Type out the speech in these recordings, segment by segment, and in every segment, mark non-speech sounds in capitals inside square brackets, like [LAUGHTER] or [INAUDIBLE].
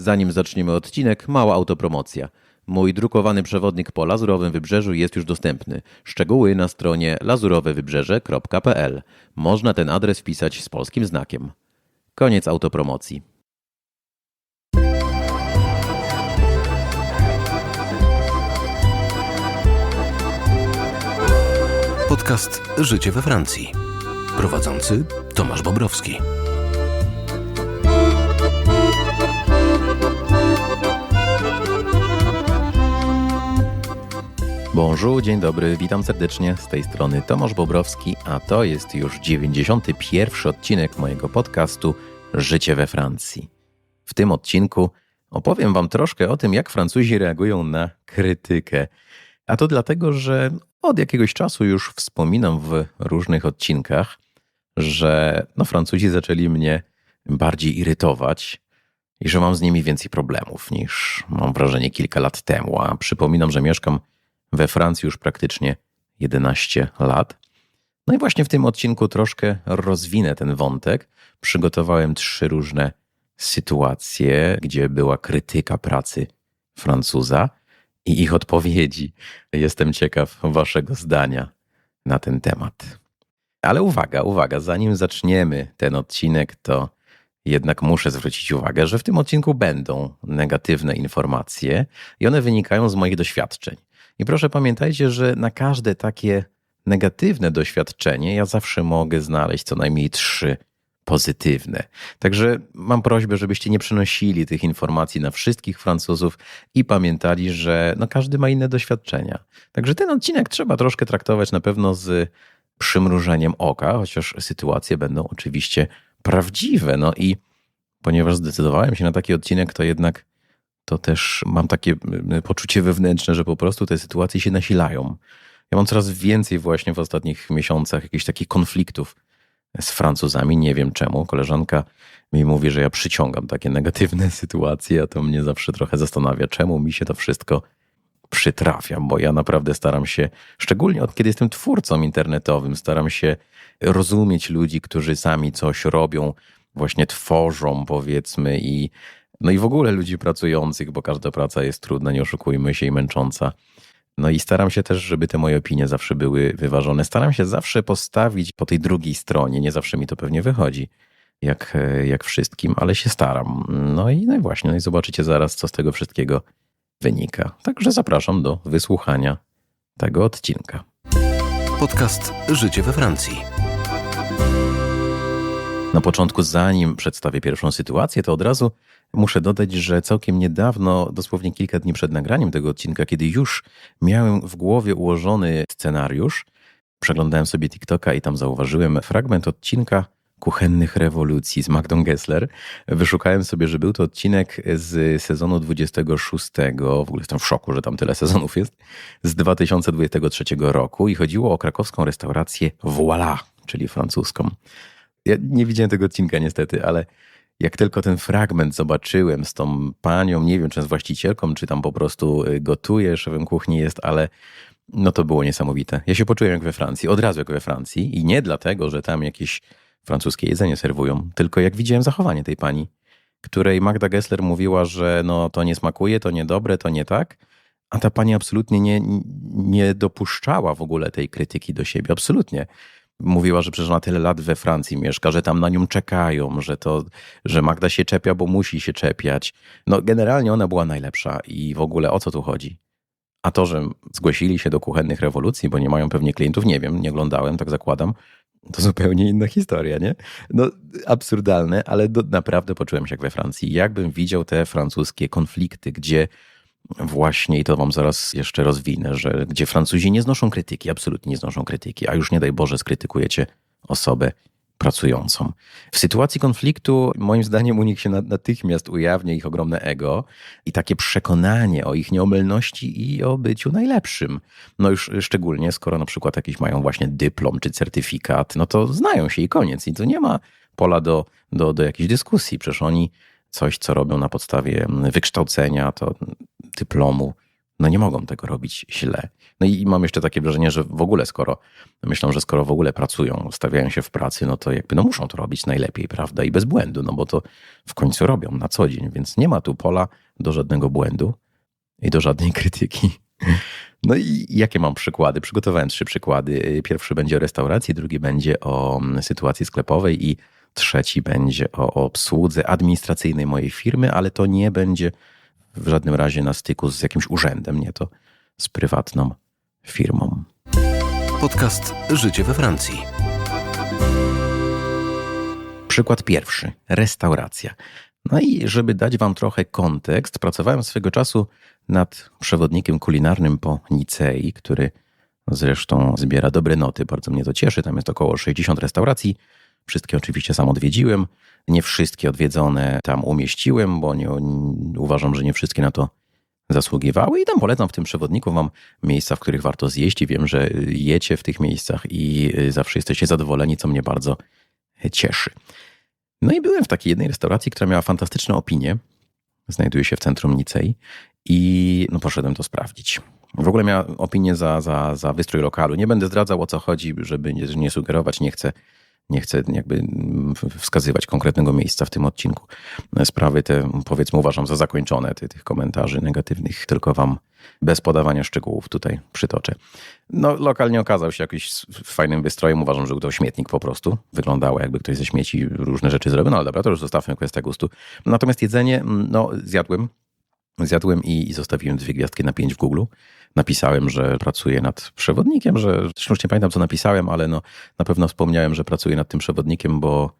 Zanim zaczniemy odcinek, mała autopromocja. Mój drukowany przewodnik po Lazurowym Wybrzeżu jest już dostępny. Szczegóły na stronie lazurowewybrzeże.pl. Można ten adres wpisać z polskim znakiem. Koniec autopromocji. Podcast Życie we Francji. Prowadzący Tomasz Bobrowski. Bonjour, dzień dobry, witam serdecznie. Z tej strony Tomasz Bobrowski, a to jest już 91 odcinek mojego podcastu Życie we Francji. W tym odcinku opowiem Wam troszkę o tym, jak Francuzi reagują na krytykę. A to dlatego, że od jakiegoś czasu już wspominam w różnych odcinkach, że no, Francuzi zaczęli mnie bardziej irytować i że mam z nimi więcej problemów niż mam wrażenie kilka lat temu. A przypominam, że mieszkam we Francji już praktycznie 11 lat. No i właśnie w tym odcinku troszkę rozwinę ten wątek. Przygotowałem trzy różne sytuacje, gdzie była krytyka pracy Francuza i ich odpowiedzi. Jestem ciekaw Waszego zdania na ten temat. Ale uwaga, uwaga, zanim zaczniemy ten odcinek, to jednak muszę zwrócić uwagę, że w tym odcinku będą negatywne informacje i one wynikają z moich doświadczeń. I proszę pamiętajcie, że na każde takie negatywne doświadczenie ja zawsze mogę znaleźć co najmniej trzy pozytywne. Także mam prośbę, żebyście nie przenosili tych informacji na wszystkich Francuzów i pamiętali, że no każdy ma inne doświadczenia. Także ten odcinek trzeba troszkę traktować na pewno z przymrużeniem oka, chociaż sytuacje będą oczywiście prawdziwe. No i ponieważ zdecydowałem się na taki odcinek, to jednak to też mam takie poczucie wewnętrzne, że po prostu te sytuacje się nasilają. Ja mam coraz więcej właśnie w ostatnich miesiącach jakichś takich konfliktów z Francuzami. Nie wiem czemu. Koleżanka mi mówi, że ja przyciągam takie negatywne [LAUGHS] sytuacje, a to mnie zawsze trochę zastanawia, czemu mi się to wszystko przytrafia, bo ja naprawdę staram się, szczególnie od kiedy jestem twórcą internetowym, staram się rozumieć ludzi, którzy sami coś robią, właśnie tworzą, powiedzmy, i no i w ogóle ludzi pracujących, bo każda praca jest trudna, nie oszukujmy się i męcząca. No i staram się też, żeby te moje opinie zawsze były wyważone. Staram się zawsze postawić po tej drugiej stronie. Nie zawsze mi to pewnie wychodzi, jak, jak wszystkim, ale się staram. No i, no i właśnie, no i zobaczycie zaraz, co z tego wszystkiego wynika. Także zapraszam do wysłuchania tego odcinka. Podcast Życie we Francji. Na początku, zanim przedstawię pierwszą sytuację, to od razu muszę dodać, że całkiem niedawno, dosłownie kilka dni przed nagraniem tego odcinka, kiedy już miałem w głowie ułożony scenariusz, przeglądałem sobie TikToka i tam zauważyłem fragment odcinka kuchennych rewolucji z Magdą Gessler. Wyszukałem sobie, że był to odcinek z sezonu 26, w ogóle jestem w szoku, że tam tyle sezonów jest, z 2023 roku i chodziło o krakowską restaurację Voila, czyli francuską. Ja nie widziałem tego odcinka niestety, ale jak tylko ten fragment zobaczyłem z tą panią, nie wiem czy z właścicielką, czy tam po prostu y, gotuje, szefem kuchni jest, ale no to było niesamowite. Ja się poczułem jak we Francji, od razu jak we Francji i nie dlatego, że tam jakieś francuskie jedzenie serwują, tylko jak widziałem zachowanie tej pani, której Magda Gessler mówiła, że no to nie smakuje, to niedobre, to nie tak, a ta pani absolutnie nie, nie dopuszczała w ogóle tej krytyki do siebie, absolutnie mówiła, że przecież ona tyle lat we Francji mieszka, że tam na nią czekają, że to, że Magda się czepia, bo musi się czepiać. No generalnie ona była najlepsza i w ogóle o co tu chodzi? A to, że zgłosili się do kuchennych rewolucji, bo nie mają pewnie klientów, nie wiem, nie oglądałem, tak zakładam, to zupełnie inna historia, nie? No absurdalne, ale do, naprawdę poczułem się jak we Francji. Jakbym widział te francuskie konflikty, gdzie właśnie, i to wam zaraz jeszcze rozwinę, że gdzie Francuzi nie znoszą krytyki, absolutnie nie znoszą krytyki, a już nie daj Boże skrytykujecie osobę pracującą. W sytuacji konfliktu, moim zdaniem, u nich się natychmiast ujawnia ich ogromne ego i takie przekonanie o ich nieomylności i o byciu najlepszym. No już szczególnie, skoro na przykład jakiś mają właśnie dyplom czy certyfikat, no to znają się i koniec. I to nie ma pola do, do, do jakiejś dyskusji. Przecież oni coś, co robią na podstawie wykształcenia, to dyplomu, no nie mogą tego robić źle. No i mam jeszcze takie wrażenie, że w ogóle skoro, myślą, że skoro w ogóle pracują, stawiają się w pracy, no to jakby no muszą to robić najlepiej, prawda? I bez błędu, no bo to w końcu robią na co dzień, więc nie ma tu pola do żadnego błędu i do żadnej [LAUGHS] krytyki. No i jakie mam przykłady? Przygotowałem trzy przykłady. Pierwszy będzie o restauracji, drugi będzie o mm, sytuacji sklepowej i trzeci będzie o obsłudze administracyjnej mojej firmy, ale to nie będzie w żadnym razie na styku z jakimś urzędem, nie to z prywatną firmą. Podcast Życie we Francji. Przykład pierwszy restauracja. No i żeby dać Wam trochę kontekst, pracowałem swego czasu nad przewodnikiem kulinarnym po Nicei, który zresztą zbiera dobre noty. Bardzo mnie to cieszy. Tam jest około 60 restauracji. Wszystkie oczywiście sam odwiedziłem. Nie wszystkie odwiedzone tam umieściłem, bo nie, uważam, że nie wszystkie na to zasługiwały. I tam polecam w tym przewodniku. Mam miejsca, w których warto zjeść i wiem, że jecie w tych miejscach i zawsze jesteście zadowoleni, co mnie bardzo cieszy. No i byłem w takiej jednej restauracji, która miała fantastyczne opinie. Znajduje się w centrum Nicei i no, poszedłem to sprawdzić. W ogóle miała opinię za, za, za wystrój lokalu. Nie będę zdradzał o co chodzi, żeby nie, nie sugerować, nie chcę nie chcę jakby wskazywać konkretnego miejsca w tym odcinku. Sprawy te, powiedzmy, uważam za zakończone, ty, tych komentarzy negatywnych, tylko wam bez podawania szczegółów tutaj przytoczę. No, lokal nie okazał się jakimś fajnym wystrojem. Uważam, że był to śmietnik po prostu. Wyglądało jakby ktoś ze śmieci różne rzeczy zrobił, no ale dobra, to już zostawmy kwestię gustu. Natomiast jedzenie, no, zjadłem. Zjadłem i, i zostawiłem dwie gwiazdki na pięć w Google. Napisałem, że pracuję nad przewodnikiem, że już nie pamiętam, co napisałem, ale no, na pewno wspomniałem, że pracuję nad tym przewodnikiem, bo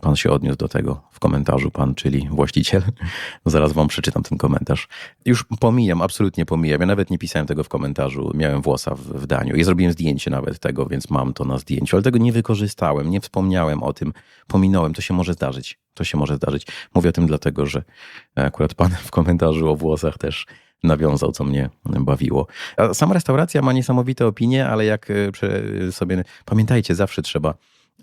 pan się odniósł do tego w komentarzu, pan, czyli właściciel. [LAUGHS] Zaraz wam przeczytam ten komentarz. Już pomijam, absolutnie pomijam. Ja nawet nie pisałem tego w komentarzu. Miałem włosa w, w daniu. Ja zrobiłem zdjęcie nawet tego, więc mam to na zdjęciu, ale tego nie wykorzystałem, nie wspomniałem o tym, pominąłem. To się może zdarzyć. To się może zdarzyć. Mówię o tym dlatego, że akurat pan w komentarzu o włosach też nawiązał, co mnie bawiło. A sama restauracja ma niesamowite opinie, ale jak e, sobie, pamiętajcie, zawsze trzeba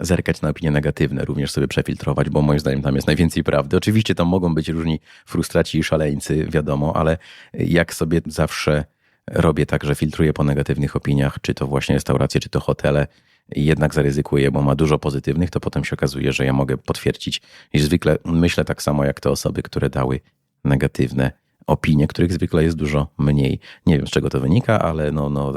zerkać na opinie negatywne, również sobie przefiltrować, bo moim zdaniem tam jest najwięcej prawdy. Oczywiście tam mogą być różni frustraci i szaleńcy, wiadomo, ale jak sobie zawsze robię tak, że filtruję po negatywnych opiniach, czy to właśnie restauracje, czy to hotele, i jednak zaryzykuję, bo ma dużo pozytywnych, to potem się okazuje, że ja mogę potwierdzić, iż zwykle myślę tak samo jak te osoby, które dały negatywne opinie, których zwykle jest dużo mniej. Nie wiem z czego to wynika, ale no, no,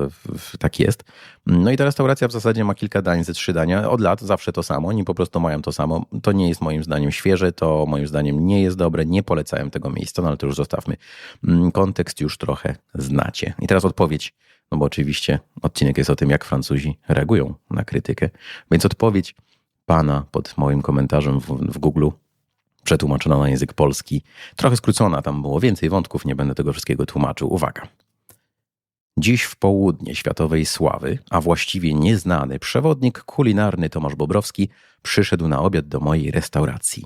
tak jest. No i ta restauracja w zasadzie ma kilka dań, ze trzy dania. Od lat zawsze to samo, oni po prostu mają to samo. To nie jest moim zdaniem świeże, to moim zdaniem nie jest dobre, nie polecałem tego miejsca, no ale to już zostawmy. Mm, kontekst już trochę znacie. I teraz odpowiedź, no bo oczywiście odcinek jest o tym, jak Francuzi reagują na krytykę, więc odpowiedź pana pod moim komentarzem w, w Google przetłumaczona na język polski. Trochę skrócona, tam było więcej wątków, nie będę tego wszystkiego tłumaczył. Uwaga. Dziś w południe światowej sławy, a właściwie nieznany przewodnik kulinarny Tomasz Bobrowski przyszedł na obiad do mojej restauracji.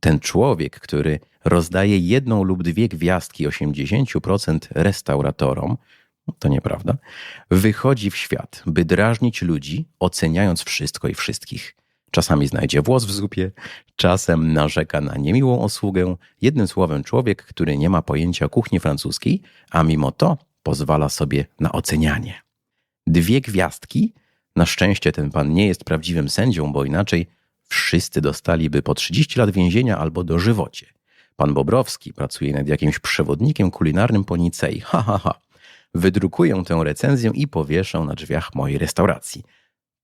Ten człowiek, który rozdaje jedną lub dwie gwiazdki 80% restauratorom, to nieprawda, wychodzi w świat, by drażnić ludzi, oceniając wszystko i wszystkich. Czasami znajdzie włos w zupie, czasem narzeka na niemiłą osługę. Jednym słowem, człowiek, który nie ma pojęcia kuchni francuskiej, a mimo to pozwala sobie na ocenianie. Dwie gwiazdki. Na szczęście ten pan nie jest prawdziwym sędzią, bo inaczej wszyscy dostaliby po 30 lat więzienia albo dożywocie. Pan Bobrowski pracuje nad jakimś przewodnikiem kulinarnym po Nicei. Ha, ha, ha. Wydrukuję tę recenzję i powieszę na drzwiach mojej restauracji.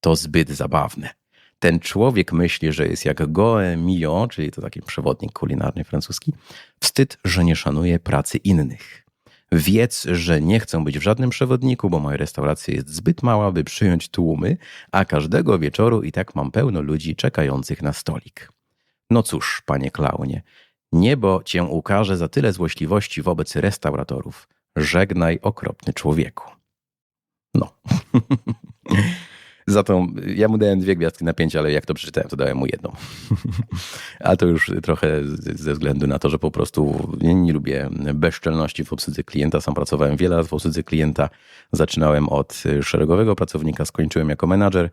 To zbyt zabawne ten człowiek myśli, że jest jak Goemio, czyli to taki przewodnik kulinarny francuski, wstyd, że nie szanuje pracy innych. Wiedz, że nie chcę być w żadnym przewodniku, bo moja restauracja jest zbyt mała, by przyjąć tłumy, a każdego wieczoru i tak mam pełno ludzi czekających na stolik. No cóż, panie klaunie, niebo cię ukaże za tyle złośliwości wobec restauratorów. Żegnaj, okropny człowieku. No. [LAUGHS] Za to ja mu dałem dwie gwiazdki na pięć, ale jak to przeczytałem, to dałem mu jedną. [LAUGHS] A to już trochę ze względu na to, że po prostu nie, nie lubię bezczelności w obsłudze klienta. Sam pracowałem wiele lat w obsłudze klienta. Zaczynałem od szeregowego pracownika, skończyłem jako menadżer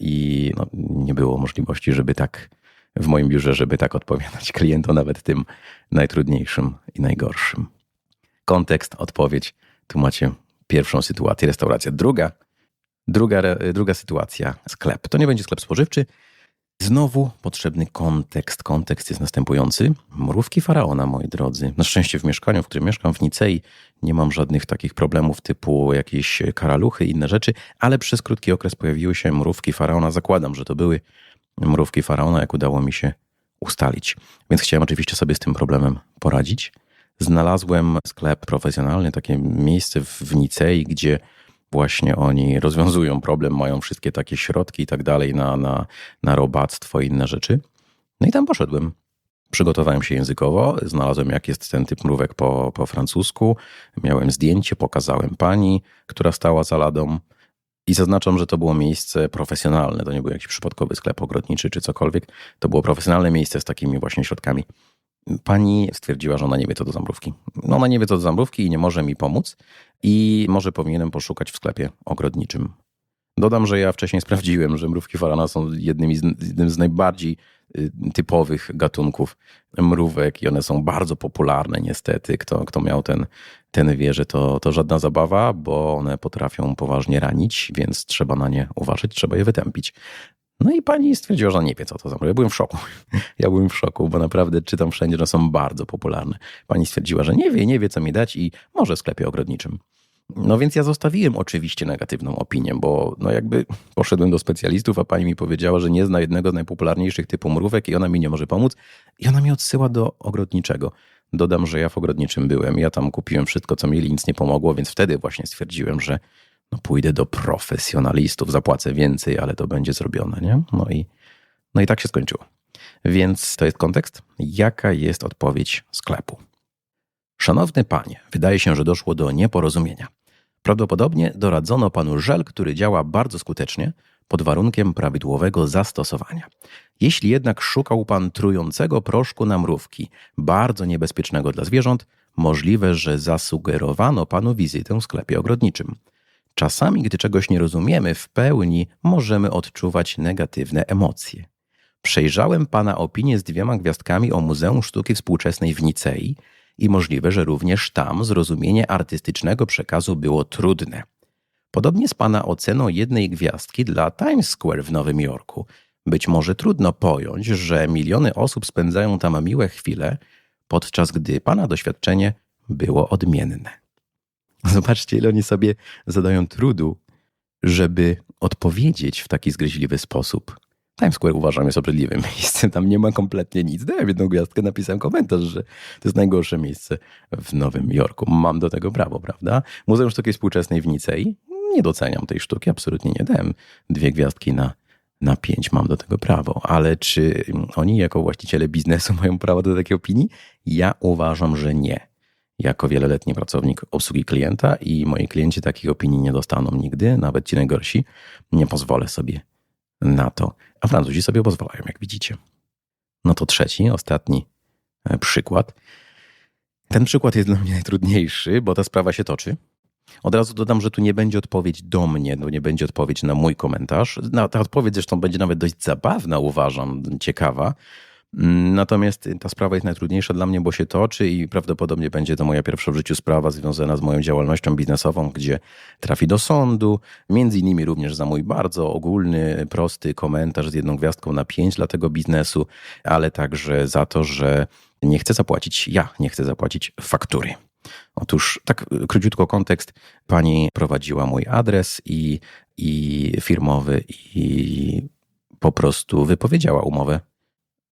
i no, nie było możliwości, żeby tak w moim biurze, żeby tak odpowiadać klientom, nawet tym najtrudniejszym i najgorszym. Kontekst, odpowiedź Tu macie pierwszą sytuację, restauracja. Druga, druga, druga sytuacja, sklep. To nie będzie sklep spożywczy. Znowu potrzebny kontekst. Kontekst jest następujący. Mrówki faraona, moi drodzy. Na szczęście w mieszkaniu, w którym mieszkam w Nicei, nie mam żadnych takich problemów typu jakieś karaluchy i inne rzeczy, ale przez krótki okres pojawiły się mrówki faraona. Zakładam, że to były mrówki faraona, jak udało mi się ustalić. Więc chciałem oczywiście sobie z tym problemem poradzić. Znalazłem sklep profesjonalny, takie miejsce w Nicei, gdzie właśnie oni rozwiązują problem, mają wszystkie takie środki i tak dalej na, na, na robactwo i inne rzeczy. No i tam poszedłem. Przygotowałem się językowo, znalazłem jak jest ten typ mrówek po, po francusku, miałem zdjęcie, pokazałem pani, która stała za ladą i zaznaczam, że to było miejsce profesjonalne, to nie był jakiś przypadkowy sklep ogrodniczy czy cokolwiek, to było profesjonalne miejsce z takimi właśnie środkami. Pani stwierdziła, że ona nie wie, co to zamrówki. No ona nie wie, co to zamrówki i nie może mi pomóc i może powinienem poszukać w sklepie ogrodniczym. Dodam, że ja wcześniej [LAUGHS] sprawdziłem, że mrówki farana są jednymi z, jednym z najbardziej y, typowych gatunków mrówek i one są bardzo popularne niestety. Kto, kto miał ten, ten wie, że to, to żadna zabawa, bo one potrafią poważnie ranić, więc trzeba na nie uważać, trzeba je wytępić. No i pani stwierdziła, że nie wie, co to za Ja byłem w szoku. [LAUGHS] Ja byłem w szoku, bo naprawdę czytam wszędzie, że są bardzo popularne. Pani stwierdziła, że nie wie, nie wie, co mi dać i może w sklepie ogrodniczym. No więc ja zostawiłem oczywiście negatywną opinię, bo no jakby poszedłem do specjalistów, a pani mi powiedziała, że nie zna jednego z najpopularniejszych typu mrówek i ona mi nie może pomóc. I ona mnie odsyła do ogrodniczego. Dodam, że ja w ogrodniczym byłem. Ja tam kupiłem wszystko, co mieli, nic nie pomogło, więc wtedy właśnie stwierdziłem, że no pójdę do profesjonalistów, zapłacę więcej, ale to będzie zrobione, nie? No i, no i tak się skończyło. Więc to jest kontekst. Jaka jest odpowiedź sklepu? Szanowny panie, wydaje się, że doszło do nieporozumienia. Prawdopodobnie doradzono panu żel, który działa bardzo skutecznie pod warunkiem prawidłowego zastosowania. Jeśli jednak szukał pan trującego proszku na mrówki, bardzo niebezpiecznego dla zwierząt, możliwe, że zasugerowano panu wizytę w sklepie ogrodniczym. Czasami, gdy czegoś nie rozumiemy w pełni, możemy odczuwać negatywne emocje. Przejrzałem pana opinię z dwiema gwiazdkami o Muzeum Sztuki Współczesnej w Nicei i możliwe, że również tam zrozumienie artystycznego przekazu było trudne. Podobnie z pana oceną jednej gwiazdki dla Times Square w Nowym Jorku. Być może trudno pojąć, że miliony osób spędzają tam miłe chwile, podczas gdy pana doświadczenie było odmienne. [LAUGHS] Zobaczcie, ile oni sobie zadają trudu, żeby odpowiedzieć w taki zgryźliwy sposób. Times Square uważam jest obrzydliwym [LAUGHS] miejscem, tam nie ma kompletnie nic. Dałem jedną gwiazdkę, napisałem komentarz, że to jest najgorsze miejsce w Nowym Jorku. Mam do tego prawo, prawda? Muzeum Sztuki Współczesnej w Nicei, nie doceniam tej sztuki, absolutnie nie dałem dwie gwiazdki na, na pięć, mam do tego prawo. Ale czy oni jako właściciele biznesu [LAUGHS] mają prawo do takiej opinii? Ja uważam, że nie jako wieloletni pracownik obsługi klienta i moi klienci takich opinii nie dostaną nigdy, nawet ci najgorsi. Nie pozwolę sobie na to. A Francuzi sobie pozwalają, jak widzicie. No to trzeci, ostatni e, przykład. Ten przykład jest dla mnie najtrudniejszy, bo ta sprawa się toczy. Od razu dodam, że tu nie będzie odpowiedź do mnie, no nie będzie odpowiedź na mój komentarz. No, ta odpowiedź zresztą będzie nawet dość zabawna, uważam, ciekawa, Natomiast ta sprawa jest najtrudniejsza dla mnie, bo się toczy i prawdopodobnie będzie to moja pierwsza w życiu sprawa związana z moją działalnością biznesową, gdzie trafi do sądu, między innymi również za mój bardzo ogólny, prosty komentarz z jedną gwiazdką na pięć dla tego biznesu, ale także za to, że nie chcę zapłacić, ja nie chcę zapłacić faktury. Otóż tak króciutko kontekst. Pani prowadziła mój adres i, i firmowy i po prostu wypowiedziała umowę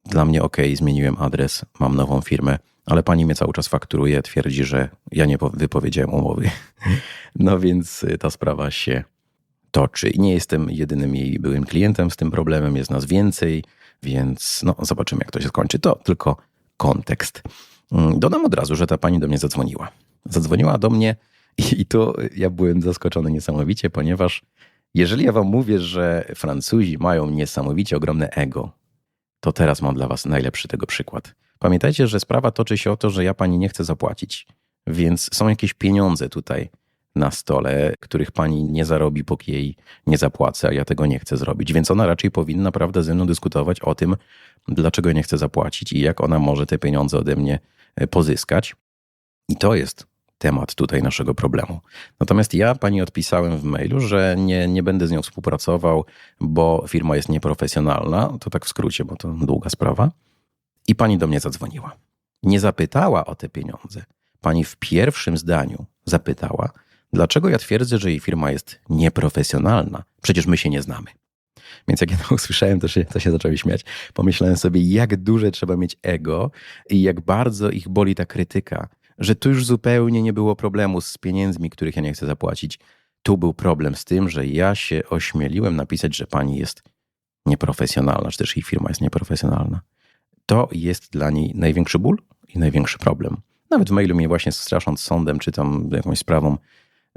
dla mnie ok, zmieniłem adres, mam nową firmę, ale pani mnie cały czas fakturuje, twierdzi, że ja nie wypowiedziałem umowy. [LAUGHS] No więc y, ta sprawa się toczy. I nie jestem jedynym jej byłym klientem z tym problemem, jest nas więcej, więc no, zobaczymy, jak to się skończy. To tylko kontekst. Mm, dodam od razu, że ta pani do mnie zadzwoniła. Zadzwoniła do mnie i to ja byłem zaskoczony niesamowicie, ponieważ jeżeli ja wam mówię, że Francuzi mają niesamowicie ogromne ego, to teraz mam dla Was najlepszy tego przykład. Pamiętajcie, że sprawa toczy się o to, że ja pani nie chcę zapłacić, więc są jakieś pieniądze tutaj na stole, których pani nie zarobi, póki jej nie zapłacę, a ja tego nie chcę zrobić. Więc ona raczej powinna, prawda, ze mną dyskutować o tym, dlaczego nie chcę zapłacić i jak ona może te pieniądze ode mnie e, pozyskać. I to jest temat tutaj naszego problemu. Natomiast ja pani odpisałem w mailu, że nie, nie będę z nią współpracował, bo firma jest nieprofesjonalna. To tak w skrócie, bo to długa sprawa. I pani do mnie zadzwoniła. Nie zapytała o te pieniądze. Pani w pierwszym zdaniu zapytała, dlaczego ja twierdzę, że jej firma jest nieprofesjonalna. Przecież my się nie znamy. Więc jak ja to [LAUGHS] usłyszałem, to się, to się zaczęli śmiać. Pomyślałem sobie, jak duże trzeba mieć ego i jak bardzo ich boli ta krytyka, że tu już zupełnie nie było problemu z pieniędzmi, których ja nie chcę zapłacić. Tu był problem z tym, że ja się ośmieliłem napisać, że pani jest nieprofesjonalna, czy też jej firma jest nieprofesjonalna. To jest dla niej największy ból i największy problem. Nawet w mailu mnie właśnie strasząc sądem, czy tam jakąś sprawą,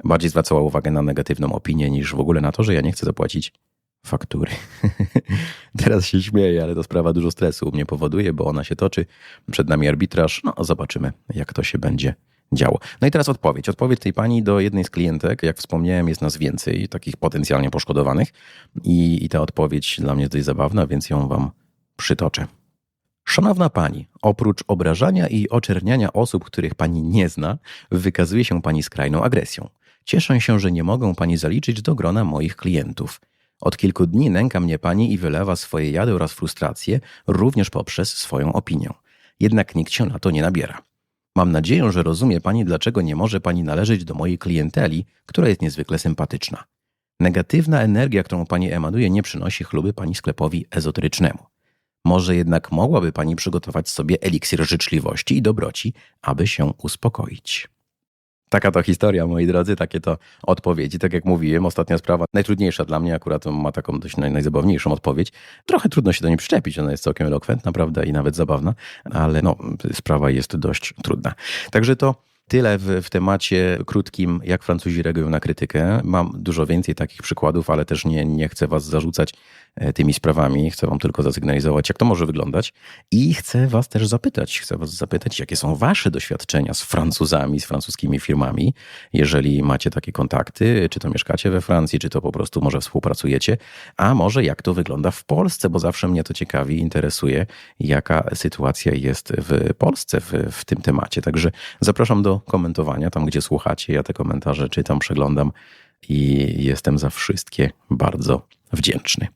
bardziej zwracała uwagę na negatywną opinię, niż w ogóle na to, że ja nie chcę zapłacić faktury. [LAUGHS] Teraz się śmieję, ale to sprawa dużo stresu u mnie powoduje, bo ona się toczy. Przed nami arbitraż. No, zobaczymy, jak to się będzie działo. No i teraz odpowiedź. Odpowiedź tej pani do jednej z klientek. Jak wspomniałem, jest nas więcej, takich potencjalnie poszkodowanych. I, i ta odpowiedź dla mnie jest dość zabawna, więc ją wam przytoczę. Szanowna pani, oprócz obrażania i oczerniania osób, których pani nie zna, wykazuje się pani skrajną agresją. Cieszę się, że nie mogę pani zaliczyć do grona moich klientów. Od kilku dni nęka mnie pani i wylewa swoje jady oraz frustracje, również poprzez swoją opinię. Jednak nikt się na to nie nabiera. Mam nadzieję, że rozumie pani, dlaczego nie może pani należeć do mojej klienteli, która jest niezwykle sympatyczna. Negatywna energia, którą pani emanuje, nie przynosi chluby pani sklepowi ezoterycznemu. Może jednak mogłaby pani przygotować sobie eliksir życzliwości i dobroci, aby się uspokoić. Taka to historia, moi drodzy, takie to odpowiedzi. Tak jak mówiłem, ostatnia sprawa, najtrudniejsza dla mnie, akurat ma taką dość naj, najzabawniejszą odpowiedź. Trochę trudno się do niej przyczepić, ona jest całkiem elokwentna, prawda, i nawet zabawna, ale no, sprawa jest dość trudna. Także to tyle w, w temacie krótkim, jak Francuzi reagują na krytykę. Mam dużo więcej takich przykładów, ale też nie, nie chcę was zarzucać e, tymi sprawami. Chcę wam tylko zasygnalizować, jak to może wyglądać. I chcę was też zapytać, chcę was zapytać, jakie są wasze doświadczenia z Francuzami, z francuskimi firmami, jeżeli macie takie kontakty, czy to mieszkacie we Francji, czy to po prostu może współpracujecie, a może jak to wygląda w Polsce, bo zawsze mnie to ciekawi, interesuje, jaka sytuacja jest w Polsce w, w tym temacie. Także zapraszam do komentowania, tam gdzie słuchacie. Ja te komentarze czytam, przeglądam i jestem za wszystkie bardzo wdzięczny.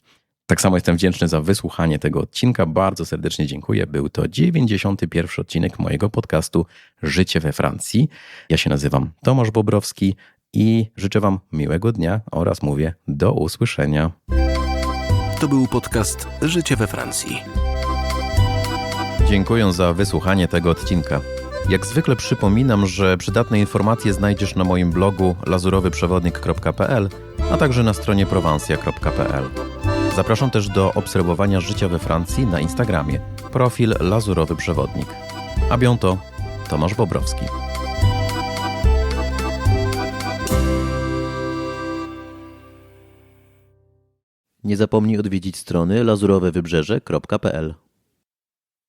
Tak samo jestem wdzięczny za wysłuchanie tego odcinka. Bardzo serdecznie dziękuję. Był to 91 odcinek mojego podcastu Życie we Francji. Ja się nazywam Tomasz Bobrowski i życzę Wam miłego dnia oraz mówię do usłyszenia. To był podcast Życie we Francji. Dziękuję za wysłuchanie tego odcinka. Jak zwykle przypominam, że przydatne informacje znajdziesz na moim blogu lazurowyprzewodnik.pl, a także na stronie prowansja.pl. Zapraszam też do obserwowania życia we Francji na Instagramie. Profil Lazurowy Przewodnik. A bientôt, Tomasz Bobrowski. Nie zapomnij odwiedzić strony lazurowewybrzeże.pl